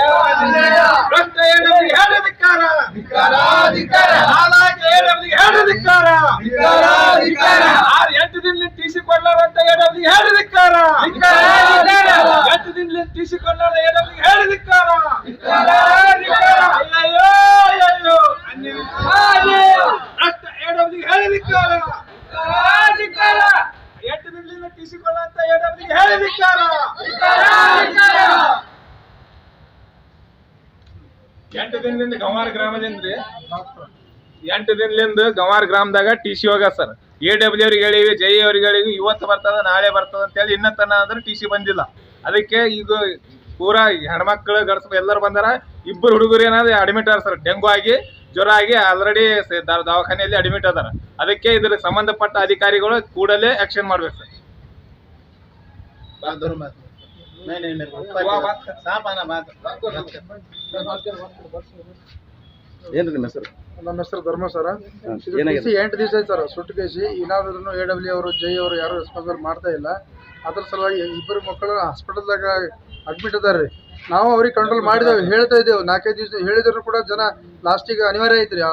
ಭ್ರಷ್ಟ ಎಡವರಿಗೆ ಹೇಳದಿಕ್ಕಾರ ನಾಲಾಯಕ ಎಡವರಿಗೆ ಹೇಳದಿಕ್ಕಾರ ಆರು ಎಂಟು ದಿನ ಟಿ ಸಿ ಕೊಡ್ಲಾರಂತ ಎಡವರಿಗೆ ಹೇಳದಿಕ್ಕಾರ ಎಂಟು ದಿನ ಟಿ ಸಿ ಕೊಡ್ಲಾರ ಎಡವರಿಗೆ ಹೇಳದಿಕ್ಕಾರ ಅಯ್ಯಯ್ಯೋ. ಅನ್ಯಾಯ. ಭ್ರಷ್ಟ ಎಡವರಿಗೆ ಹೇಳದಿಕ್ಕಾರ ಎಂಟು ದಿನದಿಂದ ಟಿ ಸಿ ಕೊಡ್ಲಾರಂತ ಎಡವರಿಗೆ ಹೇಳದಿಕ್ಕಾರ ಎಂಟು ದಿನದಿಂದ ಗಂವಾರ ಗ್ರಾಮದಿಂದ ಎಂಟು ದಿನದಿಂದ ಗಂವಾರ ಗ್ರಾಮದಾಗ ಟಿ ಸಿ ಹೋಗ ಸರ್. ಎ ಡಬ್ಲ್ಯೂ ಅವ್ರಿಗೆ ಹೇಳಿವಿ ಜೈ ಅವ್ರಿಗೆ ಹೇಳಿವಿ, ಇವತ್ತು ಬರ್ತದ, ನಾಳೆ ಬರ್ತದ ಅಂತ ಹೇಳಿ ಇನ್ನೂ ತನ ಅಂದ್ರೆ ಟಿ ಸಿ ಬಂದಿಲ್ಲ. ಅದಕ್ಕೆ ಇದು ಪೂರಾ ಹೆಣ್ಮಕ್ಳು, ಗಡ್ಸ ಎಲ್ಲರೂ ಬಂದಾರ. ಇಬ್ಬರು ಹುಡುಗರು ಏನಾದ್ರು ಅಡ್ಮಿಟ್ ಆರ ಸರ್. ಡೆಂಗು ಆಗಿ, ಜ್ವರ ಆಗಿ ಆಲ್ರೆಡಿ ದವಾಖಾನೆಯಲ್ಲಿ ಅಡ್ಮಿಟ್ ಅದಾರ. ಅದಕ್ಕೆ ಇದ್ರ ಸಂಬಂಧಪಟ್ಟ ಅಧಿಕಾರಿಗಳು ಕೂಡಲೇ ಆಕ್ಷನ್ ಮಾಡ್ಬೇಕು ಸರ್. नहीं नहीं मेरे को वाह, बात कर। साफ आना बात ಏನ್ರಿ ನಿಮ್ಮ ಹೆಸರು ನಮ್ಮ ಹೆಸರು ಧರ್ಮ ಸರ ಇದು ಏನಾಗಿದೆ? TC ಎಂಟು ದಿವಸ ಆಯ್ತು ಸರ್ ಸುಟ್ಟು ಕೇಸಿ ಏನಾದ್ರೂ ಎ ಡಬ್ಲ್ಯೂ ಅವರು ಜೈ ಅವರು ಯಾರು ರೆಸ್ಪಾನ್ಸಿಬಲ್ ಮಾಡ್ತಾ ಇಲ್ಲ ಅದ್ರ ಸಲುವಾಗಿ ಇಬ್ಬರು ಮಕ್ಕಳು ಹಾಸ್ಪಿಟಲ್ದಾಗ ಅಡ್ಮಿಟ್ ಅದಾರ ರೀ ನಾವು ಅವ್ರಿಗೆ ಕಂಟ್ರೋಲ್ ಮಾಡಿದೇವೆ ಹೇಳ್ತಾ ಇದ್ದೇವೆ ನಾಲ್ಕೈದು ದಿವಸ ಹೇಳಿದ್ರು ಕೂಡ ಜನ ಲಾಸ್ಟಿಗೆ ಅನಿವಾರ್ಯ ಐತ್ರಿ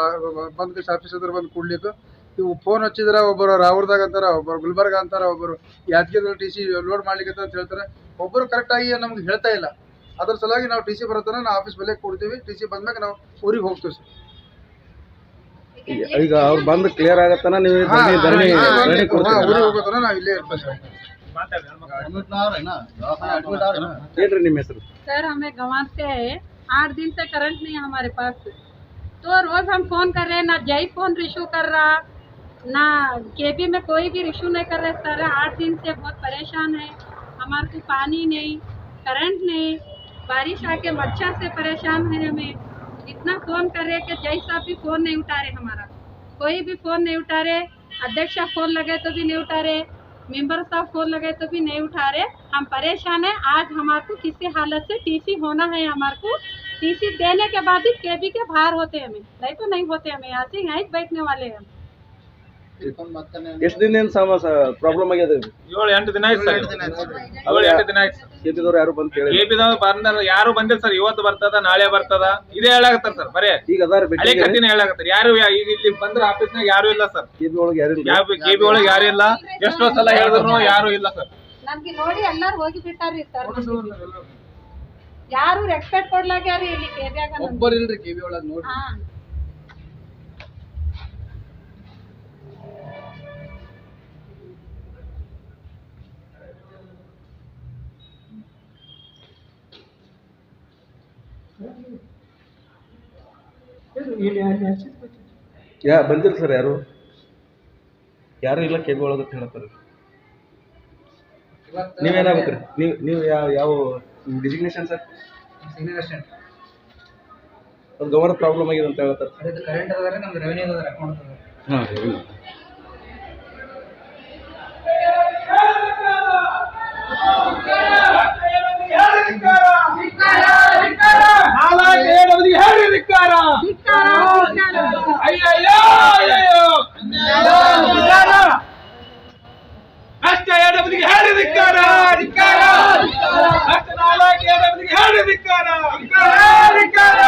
ಬಂದ್ ಕೇಸ್ ಆಫೀಸ್ ಹತ್ರ ಬಂದು ಕೂಡ್ಲಿಕ್ಕೆ ಇವು ಫೋನ್ ಹಚ್ಚಿದ್ರ ಒಬ್ಬರು ರಾವ್ರದಾಗ ಅಂತಾರ ಒಬ್ಬರು ಗುಲ್ಬರ್ಗ ಅಂತಾರ ಒಬ್ಬರು ಯಾದಗಿರಿ ಟಿ ಸಿ ಲೋಡ್ ಮಾಡ್ಲಿಕ್ಕೆ ಅಂತ ಹೇಳ್ತಾರೆ ಒಬ್ಬರು ಕರೆಕ್ಟಾಗಿ ನಮ್ಗೆ ಹೇಳ್ತಾ ಇಲ್ಲ ಅದ್ರ ಸಲುವಾಗಿ ನಾವು ಟಿ ಸಿ ಬರತ್ತಾನ ನಾವು ಆಫೀಸ್ ಬೆಲೆ ಕೊಡ್ತೀವಿ ಟಿ ಸಿ ಬಂದ್ಮೇಲೆ ನಾವು ಊರಿಗೆ ಹೋಗ್ತೀವಿ ಸರ್ ಈಗ ಅವ್ರು ಬಂದು ಕ್ಲಿಯರ್ ಆಗತ್ತನ ನೀವು ಹಾ, ಧರಣಿ ಧರಣಿ ಹಾ, ಧರಣಿ ಹಾ, ಕೊಡ್ತೀರಾ ಊರಿಗೆ ಹೋಗೋತನ ನಾವು ಇಲ್ಲೇ ಇರ್ತೀವಿ ಸರ್ एडमिट ना हो रहे ना दवाखाना एडमिट आ रहे ना ಏನ್ರಿ ನಿಮ್ಮ ಹೆಸರು सर हमें गंवार से आए आठ दिन से करंट नहीं है हमारे पास तो रोज हम फोन कर रहे हैं ना जय फोन रिशू कर रहा ना केबी में कोई भी रिशू नहीं कर रहे सर आठ दिन से बहुत परेशान है हमारे को पानी नहीं करंट नहीं, बारिश आके मच्छर से परेशान है हमें। इतना फ़ोन कर रहे कि साहब भी फ़ोन नहीं उठा रहे हमारा। कोई भी फ़ोन नहीं उठा रहे अध्यक्ष फ़ोन लगे तो भी नहीं उठा रहे मेंबर साहब फ़ोन लगे तो भी नहीं उठा रहे हम परेशान है, आज हमारे को किसी हालत से टीसी होना है हमारे को। टीसी देने के बाद ही केबी के बाहर होते हमें। नहीं तो नहीं होते हमें, यहाँ से यहीं बैठने वाले हैं ಎಷ್ಟು ದಿನ ಸಮಸ್ಯೆ ಪ್ರಾಬ್ಲಮ್ ಆಗ್ಯದ ಏಳು ಎಂಟು ದಿನ ಆಯ್ತು ಸರ್. ಏಳು ಎಂಟು ದಿನ ಆಯ್ತು ಸರ್. ಯಾರು ಬಂದು ಕೇಳಿ ಕೆಪಿದವ ಬಂದಾರ ಯಾರು ಬಂದಿಲ್ಲ ಸರ್. ಇವತ್ತು ಬರ್ತದ ನಾಳೆ ಬರ್ತದ. ಇದೇ ಹೇಳಾಕತ್ತಾರ ಸರ್ ಬರೇ. ಈಗ ಅದಾರ ಹಳೆ ಕತ್ತಿನ ಹೇಳಾಕತ್ತಾರ. ಯಾರು ಈಗ ಇಲ್ಲಿ ಬಂದ್ರ ಆಫೀಸ್ನಾಗ ಯಾರು ಇಲ್ಲ ಸರ್. ಕೆಬಿ ಒಳಗೆ ಯಾರು ಇಲ್ಲ? ಕೆಬಿ ಒಳಗೆ ಯಾರು ಇಲ್ಲ. ಎಷ್ಟೋ ಸಲ ಹೇಳಿದ್ರು ಯಾರು ಇಲ್ಲ ಸರ್. ನಮ್ಗೆ ನೋಡಿ ಎಲ್ಲಾರು ಹೋಗಿ ಬಿಟ್ಟಾರಿ ಸರ್ ಯಾರು ರೆಸ್ಪೆಕ್ಟ್ ಕೊಡ್ಲಾಗ್ಯಾರಿ ಇಲ್ಲಿ ಕೇಬ್ಯಾಗ ಒಬ್ಬರಿಲ್ರಿ ಕೆವಿ ಒಳಗೆ ನೋಡಿ. ಯಾ ಬಂದಿಲ್ಲ ಸರ್ ಯಾರು? ಯಾರು ಇಲ್ಲ ಅಂತ ಹೇಳ್ತಾರೆ ನೀವೇನಾಗ್ಬೇಕ್ರಿ ನೀವು ನೀವು ಯಾವ ಯಾವ ಡಿಸಿಗ್ನೇಷನ್ ಸರ್? ಅದು ಗವರ್ನ ಪ್ರಾಬ್ಲಮ್ ಆಗಿದೆ ಅಂತ ಹೇಳ್ತಾರೆ ಕರೆಂಟ್ ಅದಾರೆ ನಮ್ದು ರೆವೆನ್ಯೂ ಅದಾರೆ ಅಕೌಂಟ್ ಹಾಂ ಅಯ್ಯಯ್ಯೋ ಅಷ್ಟೇ ಎಡಬದಿಗೆ ಹೇಳಿ ಧಿಕ್ಕಾರ ಧಿಕ್ಕಾರ. ಅಷ್ಟೇ ನಾಲ್ಕು ಎಡಬದಿಗೆ ಹೇಳಿ ಧಿಕ್ಕಾರ ಧಿಕ್ಕಾರ.